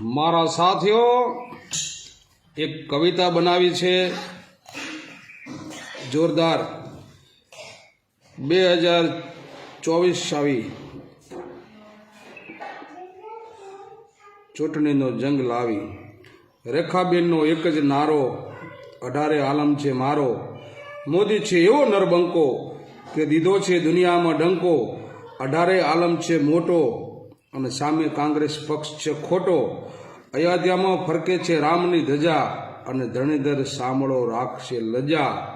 મારા સાથીઓ, એક કવિતા બનાવી છે. જોરદાર. બે હજાર ચોવીસ આવી ચૂંટણીનો જંગ લાવી. રેખાબેનનો એક જ નારો, અઢારે આલમ છે મારો. મોદી છે એવો નરબંકો કે દીધો છે દુનિયામાં ડંકો. અઢારે આલમ છે મોટો. અને સામે કોંગ્રેસ પક્ષ છે ખોટો. અયોધ્યામાં ફરકે છે રામની ધજા અને ધણીધર સાંભળો રાખશે લજા.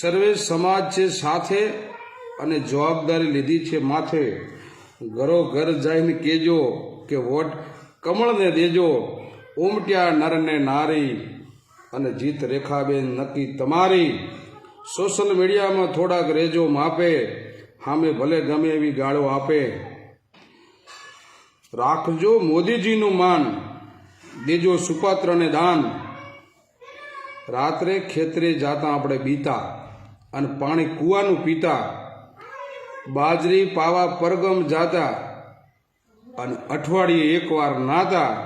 સર્વે સમાજ છે સાથે અને જવાબદારી લીધી છે માથે. ઘરો ઘર જઈને કેજો કે વોટ કમળને દેજો. ઉમટ્યા નરને નારી અને જીત રેખાબેન નક્કી તમારી. સોશિયલ મીડિયામાં થોડાક રેજો માપે. સામે ભલે ગમે એવી ગાળો આપે. રાખજો મોદીજીનું માન, દેજો સુપાત્રને દાન. રાત્રે ખેતરે જાતા આપણે બીતા અને પાણી કૂવાનું પીતા. બાજરી, પાવા, પરગમ જાતા અને અઠવાડિયે એકવાર નાતા.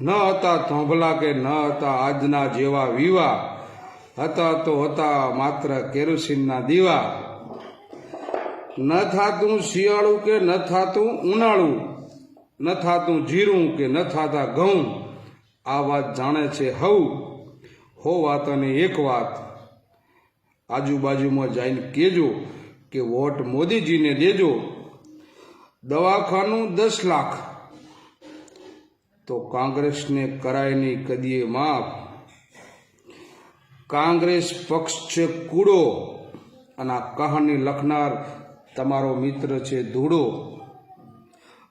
ન હતા થોંભલા કે ન હતા આજના જેવા વિવા હતા તો હતા માત્ર કેરોસીનના દીવા. ન થાતું શિયાળું કે ન થાતું ઉનાળું. ન થાતું જીરું કે ન થાતા ઘઉં, આ વાત જાણે છે હવ હો વાત અને એક વાત. આજુબાજુમાં જઈને કહેજો કે વોટ મોદીજીને દેજો. દવાખાનું દસ લાખ. તો કોંગ્રેસને કરાય નહીં કદીએ માફ. કોંગ્રેસ પક્ષ છે કૂડો. અને આ કહાની લખનાર તમારો મિત્ર છે ધૂળો.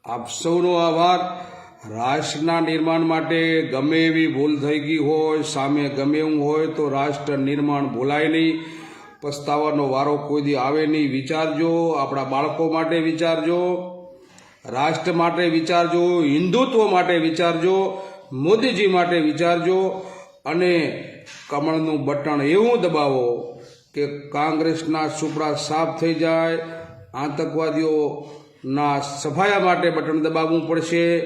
આપ સૌનો આભાર. રાષ્ટ્રના નિર્માણ માટે ગમે એવી ભૂલ થઈ ગઈ હોય, સામે ગમે એવું હોય, તો રાષ્ટ્ર નિર્માણ ભૂલાય નહીં. પસ્તાવાનો વારો કોઈ દી આવે નહીં. વિચારજો, આપણા બાળકો માટે વિચારજો, રાષ્ટ્ર માટે વિચારજો, હિન્દુત્વ માટે વિચારજો, મોદીજી માટે વિચારજો અને કમળનું બટન એવું દબાવો કે કોંગ્રેસના સુપડા સાફ થઈ જાય આતંકવાદીઓના સફાયા માટે બટન દબાવવું પડશે,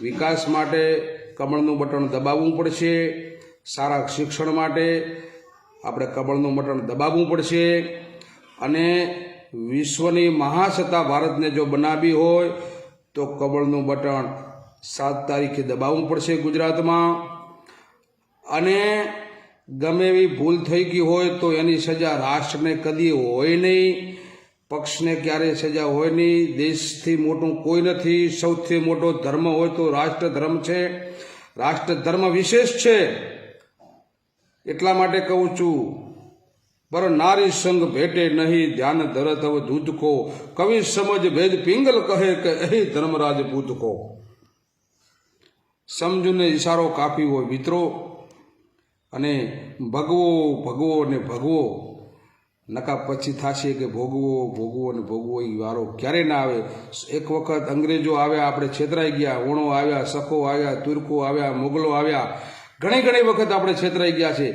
વિકાસ માટે કમળનું બટન દબાવવું પડશે, સારા શિક્ષણ માટે આપણે કમળનું બટન દબાવવું પડશે અને વિશ્વની મહાસત્તા ભારતને જો બનાવી હોય, તો કમળનું બટન સાત તારીખે દબાવવું પડશે ગુજરાતમાં. અને ગમે એવી ભૂલ થઈ ગઈ હોય તો એની સજા રાષ્ટ્રને કદી હોય નહીં. પક્ષને ક્યારેય સજા હોય નહીં. દેશથી મોટું કોઈ નથી. સૌથી મોટો ધર્મ હોય તો રાષ્ટ્ર ધર્મ છે. રાષ્ટ્ર ધર્મ વિશેષ છે. એટલા માટે કહું છું, પર નારી સંગ ભેટે નહીં. ધ્યાન ધરત હવે દૂધ કો કવિ સમજ ભેદ પિંગલ કહે કે અહીં ધર્મરાજ પૂતકો. સમજુને ઈશારો કાપી હોય મિત્રો. અને ભગવો ભગવો ને ભગવો. નકા પછી થશે કે ભોગવો ભોગવો ને ભોગવો એ વારો ક્યારે ના આવે? એક વખત અંગ્રેજો આવ્યા, આપણે છેતરાઈ ગયા, ઓણો આવ્યા, સખો આવ્યા, તુર્કો આવ્યા, મુગલો આવ્યા. ઘણી ઘણી વખત આપણે છેતરાઈ ગયા છે.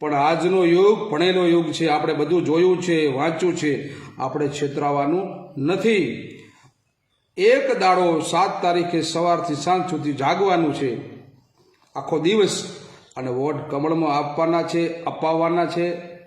પણ આજનો યુગ, ભણેલો યુગ છે, આપણે બધું જોયું છે, વાંચ્યું છે. આપણે છેતરાવાનું નથી. એક દાડો સાત તારીખે સવારથી સાંજ સુધી જાગવાનું છે. આખો દિવસ અને વોટ કમળમાં આપવાના છે, અપાવવાના છે.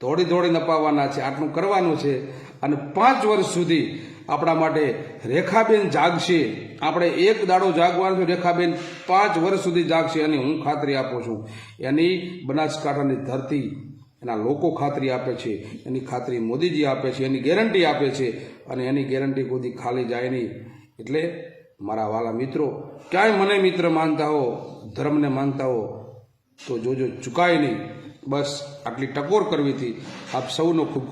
દોડી દોડીને અપાવવાના છે, આટલું કરવાનું છે. અને પાંચ વર્ષ સુધી આપણા માટે રેખાબેન જાગશે. આપણે એક દાડો જાગવાનું છે રેખાબેન પાંચ વર્ષ સુધી જાગશે અને હું ખાતરી આપું છું. એની બનાસકાંઠાની ધરતી એના લોકો ખાતરી આપે છે, એની ખાતરી મોદીજી આપે છે, એની ગેરંટી આપે છે. અને એની ગેરંટી કોઈ ખાલી જાય નહીં. એટલે મારા વાલા મિત્રો, ક્યાંય મને મિત્ર માનતા હો, ધર્મને માનતા હો, તો જોજો ચૂકાય નહીં. બસ આટલી ટકોર કરવી હતી. આપ સૌનો ખૂબ